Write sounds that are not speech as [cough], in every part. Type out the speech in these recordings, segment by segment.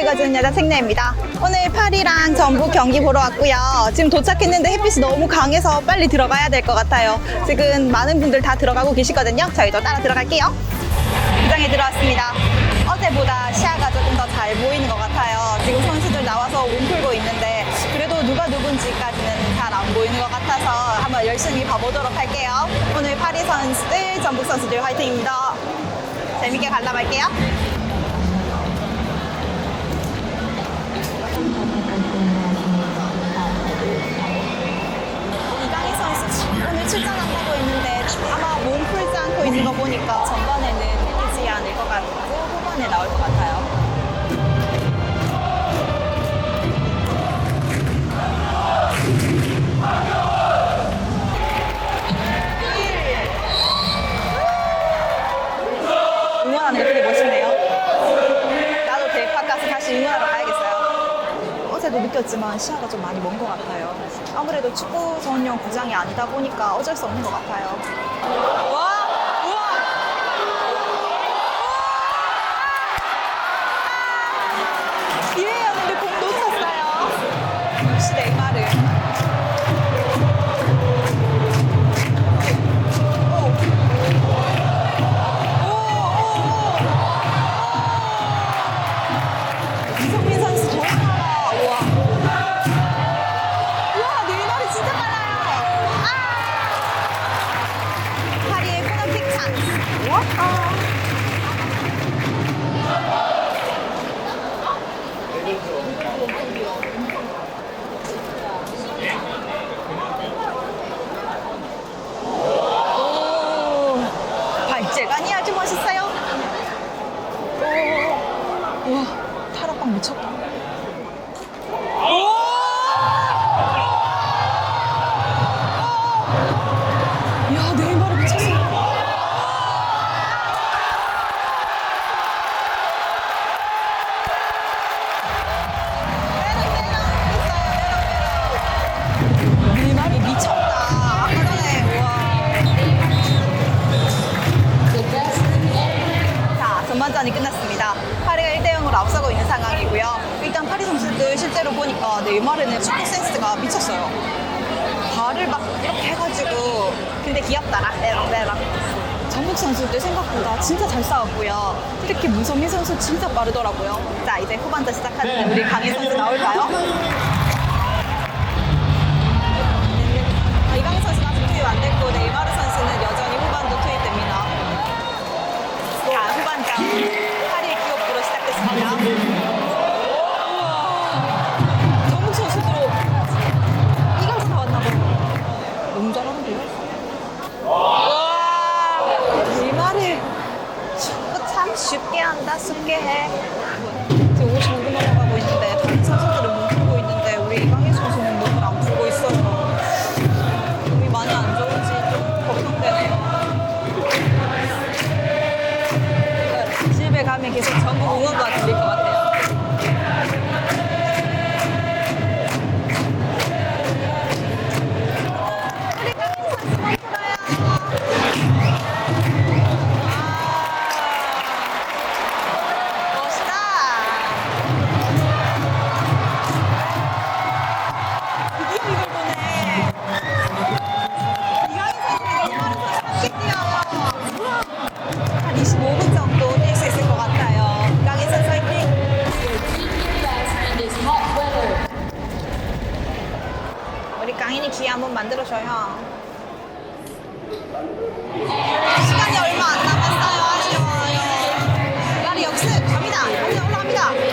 읽어주는 여자 생녀입니다. 오늘 파리랑 전북 경기 보러 왔고요. 지금 도착했는데 햇빛이 너무 강해서 빨리 들어가야 될 것 같아요. 지금 많은 분들 다 들어가고 계시거든요. 저희도 따라 들어갈게요. 구장에 들어왔습니다. 어제보다 시야가 조금 더 잘 보이는 것 같아요. 지금 선수들 나와서 몸 풀고 있는데 그래도 누가 누군지까지는 잘 안 보이는 것 같아서 한번 열심히 봐보도록 할게요. 오늘 파리 선수들, 전북 선수들 화이팅입니다. 재밌게 관람할게요. 후반에 나올 것 같아요. 응원하는 게 되게 멋있네요. 나도 대파 가서 다시 응원하러 가야겠어요. 어제도 느꼈지만 시야가 좀 많이 먼 것 같아요. 아무래도 축구 전용 구장이 아니다 보니까 어쩔 수 없는 것 같아요. 와! 발재간이 아주 멋있어요. 오, 우와, 타락방 미쳤다. 보니까 네이마르는 축구 센스가 미쳤어요. 발을 막 이렇게 해가지고 근데 귀엽더라. 레랑레랑. 전북 선수들 생각보다 진짜 잘 싸웠고요. 특히 문성민 선수 진짜 빠르더라고요. 자, 이제 후반전 시작하는데 우리 강희 선수 나올까요? [laughs] 축구 참 쉽게 한 만들어줘요. 시간이 얼마 안 남았어요. 아쉬워요. 역습 갑니다. 갑니다. 올라갑니다.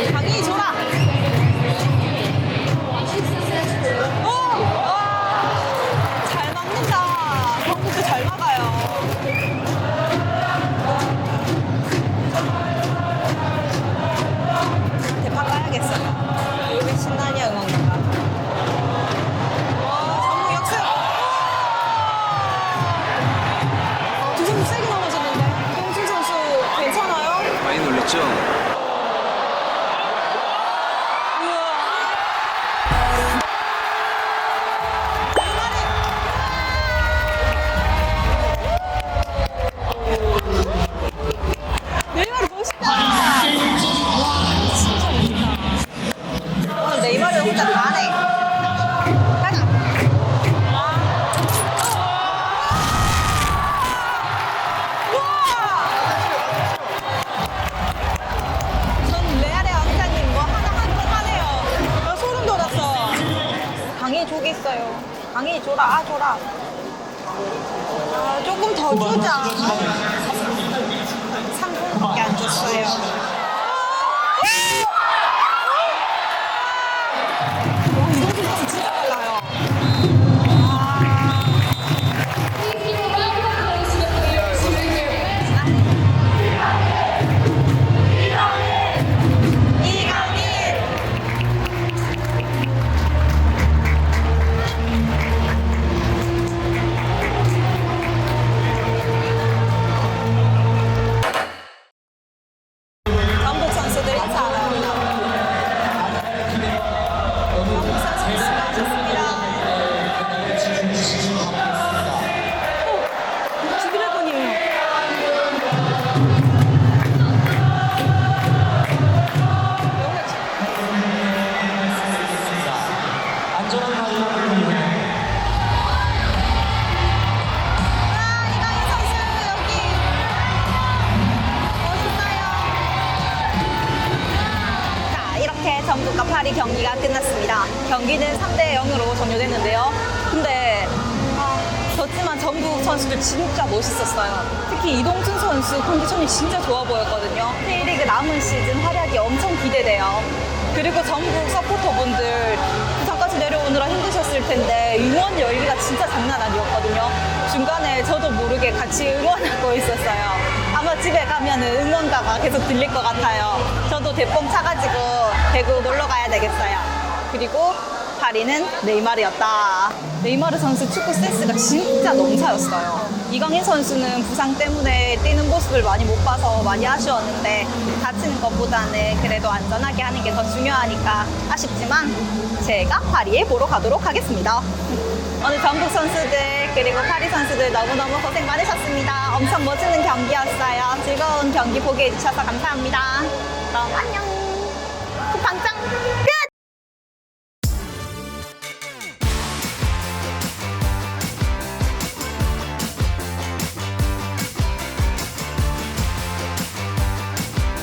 전 레알의 왕자님과 뭐 하나 한통 하네요. 아, 소름 돋았어. 강의 조기 있어요. 강의 줘라, 아, 줘라. 아, 조금 더 주자. 3분밖에 안 줬어요. 전북과 파리 경기가 끝났습니다. 경기는 3대 0으로 종료됐는데요. 근데 아, 졌지만 전북 선수들 진짜 멋있었어요. 특히 이동준 선수 컨디션이 진짜 좋아 보였거든요. K리그 남은 시즌 활약이 엄청 기대돼요. 그리고 전북 서포터분들 부산까지 내려오느라 힘드셨을 텐데 응원 열기가 진짜 장난 아니었거든요. 중간에 저도 모르게 같이 응원하고 있었어요. 아마 집에 가면 응원가가 계속 들릴 것 같아요. 저도 대뽕 차가지고 대구 놀러 가야 되겠어요. 그리고 파리는 네이마르였다. 네이마르 선수 축구 센스가 진짜 넘사였어요. 이강인 선수는 부상 때문에 뛰는 모습을 많이 못 봐서 많이 아쉬웠는데 다치는 것보다는 그래도 안전하게 하는 게 더 중요하니까 아쉽지만 제가 파리에 보러 가도록 하겠습니다. 오늘 전북 선수들 그리고 파리 선수들 너무너무 고생 많으셨습니다. 엄청 멋지는 경기였어요. 즐거운 경기 보게 해주셔서 감사합니다. 그럼 안녕. 쿠팡짱 끝!